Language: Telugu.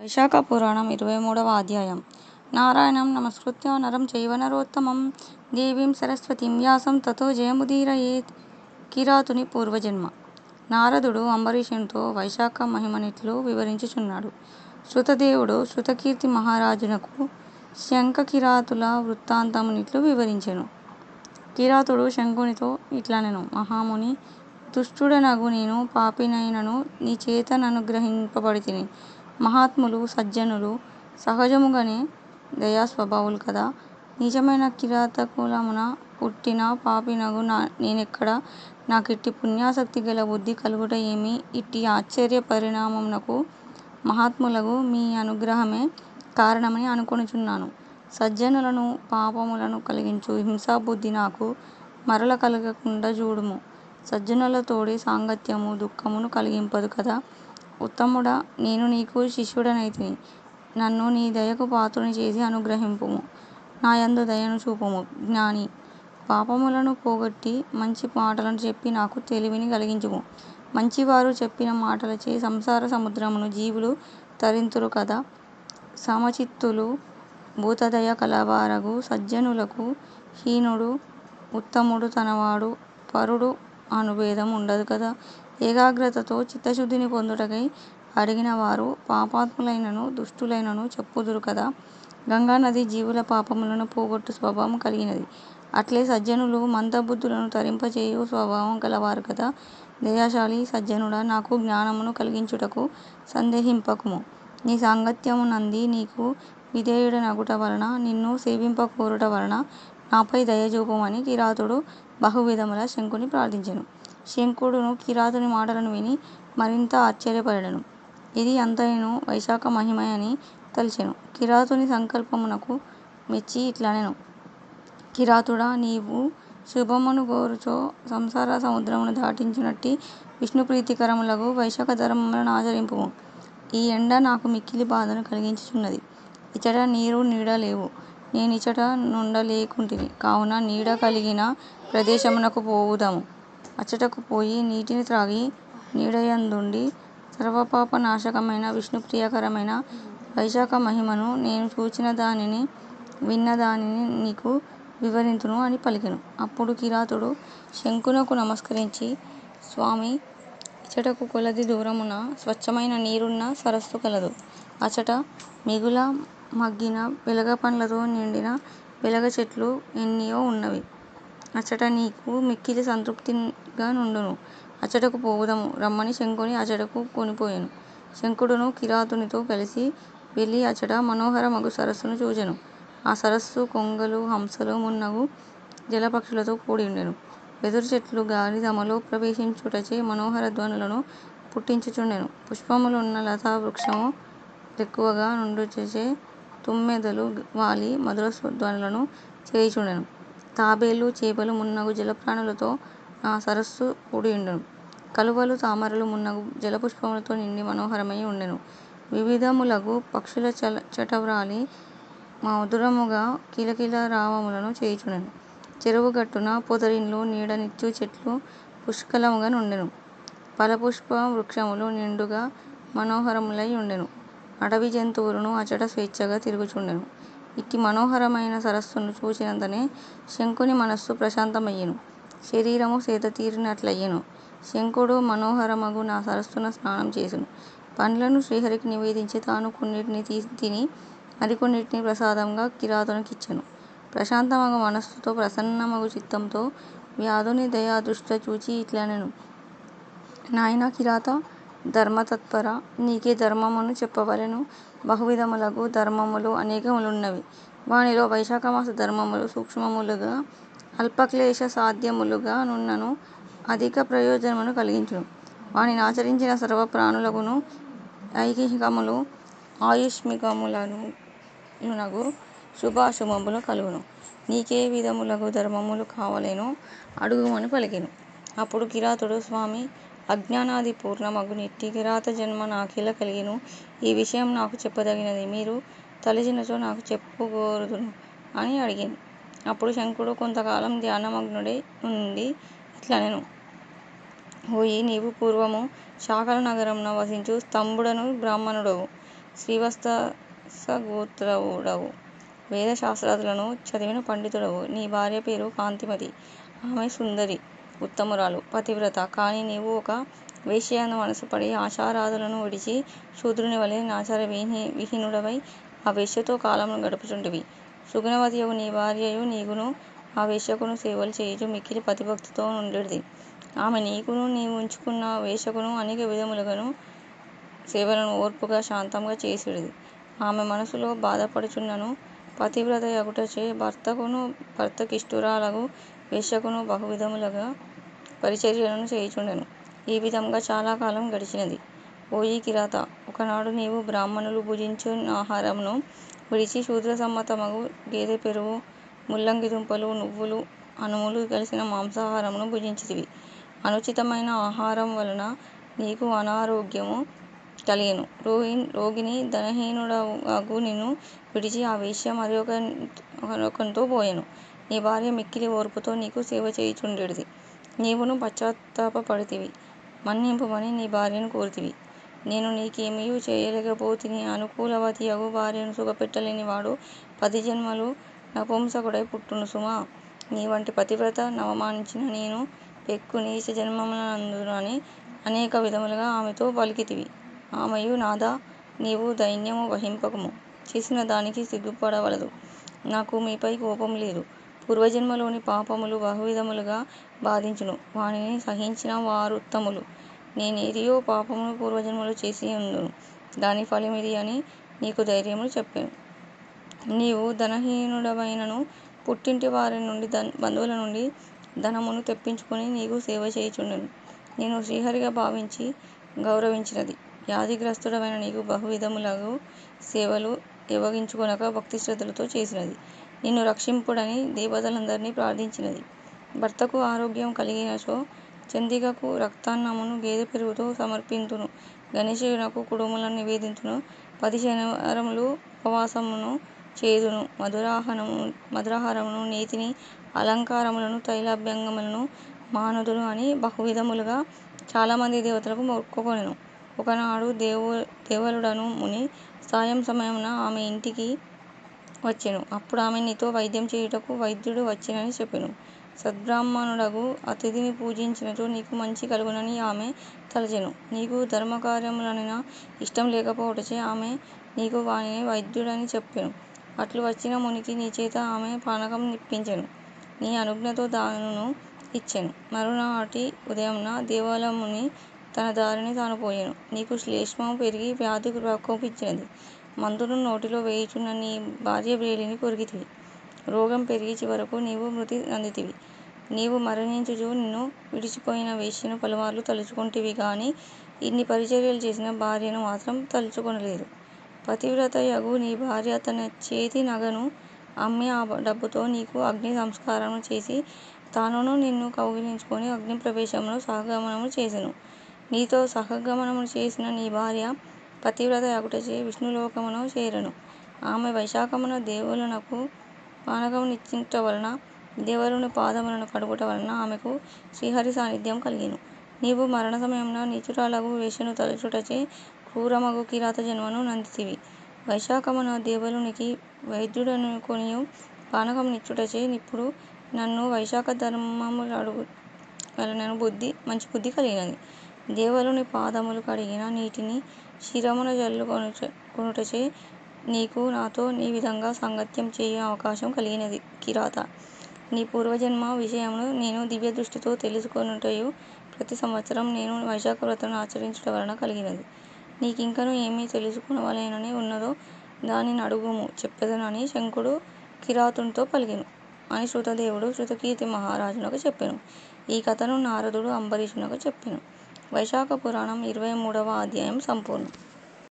వైశాఖ పురాణం ఇరవై మూడవ అధ్యాయం. నారాయణం నమస్కృత్య నరం చైవనరోత్తమం దేవీం సరస్వతీం వ్యాసం తతో జయముదీరయేత్ కిరాతుని పూర్వజన్మ. నారదుడు అంబరీషునితో వైశాఖ మహిమనిట్లు వివరించుచున్నాడు. శృతదేవుడు శృతకీర్తి మహారాజునకు శంఖ కిరాతుల వృత్తాంతమునిట్లు వివరించెను. కిరాతుడు శంఖునితో ఇట్లనెను మహాముని దుష్టుడనగు నేను పాపినైనను నీ చేత ననుగ్రహింపబడితిని. మహాత్ములు సజ్జనులు సహజముగనే దయాస్వభావులు కదా. నిజమైన కిరాతకులమున పుట్టిన పాపినగు నేనెక్కడ? నాకిట్టి పుణ్యాసక్తి గల బుద్ధి కలుగుట ఏమి? ఇట్టి ఆశ్చర్య పరిణామమునకు మహాత్ములగు మీ అనుగ్రహమే కారణమని అనుకొనుచున్నాను. సజ్జనులను పాపములను కలిగించు హింసాబుద్ధి నాకు మరల కలగకుండా చూడుము. సజ్జనులతోడి సాంగత్యము దుఃఖమును కలిగింపదు కదా. ఉత్తముడా నేను నీకు శిష్యుడనైతిని. నన్ను నీ దయకు పాత్రుని చేసి అనుగ్రహింపుము. నాయందు దయను చూపుము. జ్ఞాని పాపములను పోగొట్టి మంచి మాటలను చెప్పి నాకు తెలివిని కలిగించుము. మంచివారు చెప్పిన మాటలచే సంసార సముద్రమును జీవులు తరింతురు కదా. సమచిత్తులు భూతదయ కలవారగు సజ్జనులకు హీనుడు ఉత్తముడు తనవాడు పరుడు అనుభేదం ఉండదు కదా. ఏకాగ్రతతో చిత్తశుద్ధిని పొందుటకై అడిగిన వారు పాపాత్ములైనను దుష్టులైనను చెప్పుదురు కదా. గంగానది జీవుల పాపములను పోగొట్టు స్వభావం కలిగినది. అట్లే సజ్జనులు మందబుద్ధులను తరింపచేయు స్వభావం గలవారు కదా. దయాశాలి సజ్జనుడా నాకు జ్ఞానమును కలిగించుటకు సందేహింపకుము. నీ సాంగత్యమునంది నీకు విధేయుడనగుట వలన నిన్ను సేవింపకూరుట వలన నాపై దయ చూపుమని కిరాతుడు బహువిధముల శంకుని ప్రార్థించెను. శంఖుడును కిరాతుని మాటలను విని మరింత ఆశ్చర్యపడెను. ఇది అంతయును వైశాఖ మహిమే అని తలిచెను. కిరాతుని సంకల్పమునకు మెచ్చి ఇట్లనెను. కిరాతుడా నీవు శుభమును గోరుచో సంసార సముద్రమును దాటించునట్టి విష్ణుప్రీతికరములగు వైశాఖ ధర్మములను ఆచరింపు ఈ ఎండ నాకు మిక్కిలి బాధను కలిగించుచున్నది. ఇచట నీరు నీడ లేవు. ఇచ్చట నుండలేకుంటిని కావున నీడ కలిగిన ప్రదేశమునకు పోవుదాము. అచ్చటకు పోయి నీటిని త్రాగి నీడయందుండి సర్వపాపనాశకమైన విష్ణుప్రియకరమైన వైశాఖ మహిమను నేను చూచిన దానిని విన్న దానిని నీకు వివరింతును అని పలికెను. అప్పుడు కిరాతుడు శంఖునకు నమస్కరించి స్వామి అచ్చటకు కొలది దూరమున స్వచ్ఛమైన నీరున్న సరస్సు కలదు. అచట మిగుల మగ్గిన వెలగపండ్లతో నిండిన వెలగ చెట్లు ఎన్నియో ఉన్నవి. అచ్చట నీకు మిక్కిలి సంతృప్తిగా నుండును. అచ్చటకు పోవుదము. రమ్మని శంఖుని అచ్చటకు కొనిపోయెను. శంఖుడును కిరాతునితో కలిసి వెళ్ళి అచట మనోహరమగు సరస్సును చూచెను. ఆ సరస్సు కొంగలు హంసలు మున్నగు జలపక్షులతో కూడియుండెను. వెదురు చెట్లు గాలి తమలో ప్రవేశించుటచే మనోహర ధ్వనులను పుట్టించుచుండెను. పుష్పములున్న లతా వృక్షము లెక్కువగా నుండుటచే తుమ్మెదలు వాలి మధుర ధ్వనులను చేయుచుండెను. తాబేలు చేపలు మున్నగు జలప్రాణులతో ఆ సరస్సు కూడియుండెను. కలువలు తామరలు మున్నగు జలపుష్పములతో నిండి మనోహరమై ఉండెను. వివిధములగు పక్షుల చటవ్రాలి మధురముగా కిలకిలరావములను చేయుచుండెను. చెరువు గట్టున పొదరిన్లు నీడనిచ్చు చెట్లు పుష్కలముగా నుండెను. ఫలపుష్ప వృక్షములు నిండుగా మనోహరములై ఉండెను. అడవి జంతువులను అచట స్వేచ్ఛగా తిరుగుచుండెను. ఇట్టి మనోహరమైన సరస్సును చూచినంతనే శంఖుని మనస్సు ప్రశాంతమయ్యెను. శరీరము సేదతీరినట్లయ్యెను. శంఖుడు మనోహరమగు నా సరస్సున స్నానం చేసెను. పండ్లను శ్రీహరికి నివేదించి తాను కొన్నిటిని తిని మరికొన్నిటిని ప్రసాదంగా కిరాతునికిచ్చెను. ప్రశాంతమగు మనస్సుతో ప్రసన్నమగు చిత్తంతో వ్యాధుని దయాదృష్ట్యా చూచి ఇట్లనెను. నాయనా కిరాతా ధర్మతత్పర. నీకే ధర్మమును చెప్పవలెను. బహువిధములగు ధర్మములు అనేకములున్నవి. వానిలో వైశాఖమాస ధర్మములు సూక్ష్మములుగా అల్పక్లేశ సాధ్యములుగా నున్నను అధిక ప్రయోజనమును కలిగించును. వానినాచరించిన సర్వప్రాణులకును ఐహికములు ఆయుష్మికములనునగు శుభాశుభములు కలుగును. నీకే విధములగు ధర్మములు కావలేను అడుగుమని పలికెను. అప్పుడు కిరాతుడు స్వామి అజ్ఞానాది పూర్ణమగు నిట్టి కిరాతజన్మ నాకిల కలిగెను ఈ విషయం నాకు చెప్పదగినది మీరు తలచినచో నాకు చెప్పుకోరుదును అని అడిగింది అప్పుడు శంకుడు కొంతకాలం ధ్యానమగ్నుడై నుండి ఇట్లనెను ఓయి నీవు పూర్వము శాకల నగరంన వసించు స్తంభుడను బ్రాహ్మణుడవు శ్రీవత్సగోత్రుడవు. వేదశాస్త్రాదులను చదివిన పండితుడవు. నీ భార్య పేరు కాంతిమతి. ఆమె సుందరి, ఉత్తమురాలు, పతివ్రత. కానీ నీవు ఒక వేశ్యయందు మనసుపడి ఆచారాదులను విడిచి శూద్రునివలె నాచార విహీనుడవై ఆ వేశ్యతో కాలమును గడుపుచుంటివి. సుగుణవతియగు నీ భార్యయు నీకును ఆ వేశ్యకును సేవలు చేయుచు మిక్కిలి పతిభక్తితో నుండిడి. ఆమె నీకును నీవుంచుకున్న వేషకును అనేక విధములుగాను సేవలను ఓర్పుగా శాంతంగా చేసిడిది ఆమె మనసులో బాధపడుచున్నను పతివ్రత యగుటచే భర్తకును భర్తకిష్టురాలకు వేశ్యకును బహువిధములుగా పరిచర్యలను చేయుచుండెను. ఈ విధముగా చాలాకాలం గడిచినది. ఓయి కిరాత ఒకనాడు నీవు బ్రాహ్మణులు భుజించు ఆహారమును విడిచి శూద్రసమ్మతమగు గేదె పెరుగు, ముల్లంగి దుంపలు, నువ్వులు, అనుములు కలిసిన మాంసాహారమును భుజించితివి. అనుచితమైన ఆహారం వలన నీకు అనారోగ్యము కలిగెను. రోగిని ధనహీనుడగు నిన్ను విడిచి ఆ వేశ్య మరొకనితో పోయెను. నీ భార్య మిక్కిలి ఓర్పుతో నీకు సేవ చేయుచుండెడిది నీవును పశ్చాత్తాపపడితివి. మన్నింపుమని నీ భార్యను కోరితివి. నేను నీకేమియూ చేయలేకపోతిని. అనుకూలవతియగు భార్యను సుఖపెట్టలేని వాడు పదిజన్మలు నపుంసకుడై పుట్టును సుమా! నీ వంటి పతివ్రత నవమానించిన నేను పెక్కు నీచ జన్మములందునని అనేక విధములుగా ఆమెతో పలికితివి. ఆమెయు నాదా నీవు దైన్యము వహింపకము. చేసిన దానికి సిగ్గుపడవలదు. నాకు మీపై కోపం లేదు. పూర్వజన్మలోని పాపములు బహువిధములుగా బాధించును. వానిని సహించిన వారుత్తములు. నేనేదియో పాపమును పూర్వజన్మలో చేసియుందును. దాని ఫలమిది అని నీకు ధైర్యము చెప్పాను నీవు ధనహీనుడవైనను పుట్టింటి వారి నుండి బంధువుల నుండి ధనమును తెప్పించుకొని నీకు సేవ చేయుచుండెను. నేను శ్రీహరిగా భావించి గౌరవించినది. వ్యాధిగ్రస్తుడమైన నీకు బహువిధములగు సేవలు ఇవ్వగించుకోనక భక్తి శ్రద్ధలతో చేసినది. నిన్ను రక్షింపుడని దేవతలందరినీ ప్రార్థించినది. భర్తకు ఆరోగ్యం కలిగినచో చందికకు రక్తాన్నమును గేదె పెరుగుతో సమర్పింతును. గణేశునకు కుడుములను నివేదింతును. పది శనివారములు ఉపవాసము చేయుదును. మధురాహారమును, నేతిని, అలంకారములను, తైలాభ్యంగములను మానదులు అని బహువిధములుగా చాలామంది దేవతలకు మొక్కుకొనెను. ఒకనాడు దేవలుడను ముని సాయం సమయమున ఆమె ఇంటికి వచ్చెను. అప్పుడామె నీతో వైద్యం చేయుటకు వైద్యుడు వచ్చినని చెప్పెను. సద్బ్రాహ్మణుడగు అతిథిని పూజించినచో నీకు మంచి కలుగునని ఆమె తలచెను. నీకు ధర్మకార్యములనన ఇష్టం లేకపోవుటచే ఆమె నీకు వానిని వైద్యుడని చెప్పెను. అట్లు వచ్చిన మునికి నీచేత ఆమె పానకం నిప్పించెను. నీ అనుజ్ఞతో దానును ఇచ్చెను. మరునాటి ఉదయమున దేవాలయముని తన దారిని తాను పోయెను. నీకు శ్లేష్మము పెరిగి వ్యాధి ప్రకోపించినది. మందును నోటిలో వేయుచున్న నీ భార్య వ్రేలిని కొరికితివి. రోగం పెరిగి చివరకు నీవు మృతి అందితివి నీవు మరణించుచు నిన్ను విడిచిపోయిన వేశ్యను పలుమార్లు తలచుకొంటివి గాని ఇన్ని పరిచర్యలు చేసిన భార్యను మాత్రం తలచుకొనలేదు. పతివ్రతయగు నీ భార్య తన చేతి నగను అమ్మి ఆ డబ్బుతో నీకు అగ్ని సంస్కారం చేసి తానును నిన్ను కౌగిలించుకొని అగ్ని ప్రవేశంలో సహగమనము చేసెను. నీతో సహగమనము చేసిన నీ భార్య పతివ్రత యాగుటచే విష్ణులోకమును చేరెను. ఆమె వైశాఖమున దేవలునకు పానకమునిచ్చుట నిచ్చుటవలన దేవరుని పాదములను కడుగుట వలన ఆమెకు శ్రీహరి సాన్నిధ్యము కలిగెను. నీవు మరణసమయమున నీచురాలగు వేశ్యను తలచుటచే క్రూరమగు కిరాత జన్మను నందితివి వైశాఖమున దేవలునికి వైద్యుడనుకొనియు పానకము నిచ్చుటచే నిప్పుడు నన్ను వైశాఖ ధర్మములడగవలెనని మంచి బుద్ధి కలిగినది. దేవుని పాదములు కడిగిన నీటిని శిరమున జల్లుకొనుటచే నీకు నాతో ఈ విధంగా సంగత్యం చేయు అవకాశం కలిగినది కిరాత నీ పూర్వజన్మ విషయమును నేను దివ్యదృష్టితో తెలుసుకొనుటయు ప్రతి సంవత్సరం నేను వైశాఖ వ్రతను ఆచరించుట వలన కలిగినది. నీకింకను ఏమి తెలుసుకునవలేనని ఉన్నదో దానిని అడుగుము చెప్పెదను శంకుడు కిరాతునితో పలికెను అని శృతదేవుడు శృతకీర్తి మహారాజునకు చెప్పెను. ఈ కథను నారదుడు అంబరీషునకు చెప్పెను. వైశాఖ పురాణం ఇరవై మూడవ అధ్యాయం సంపూర్ణం.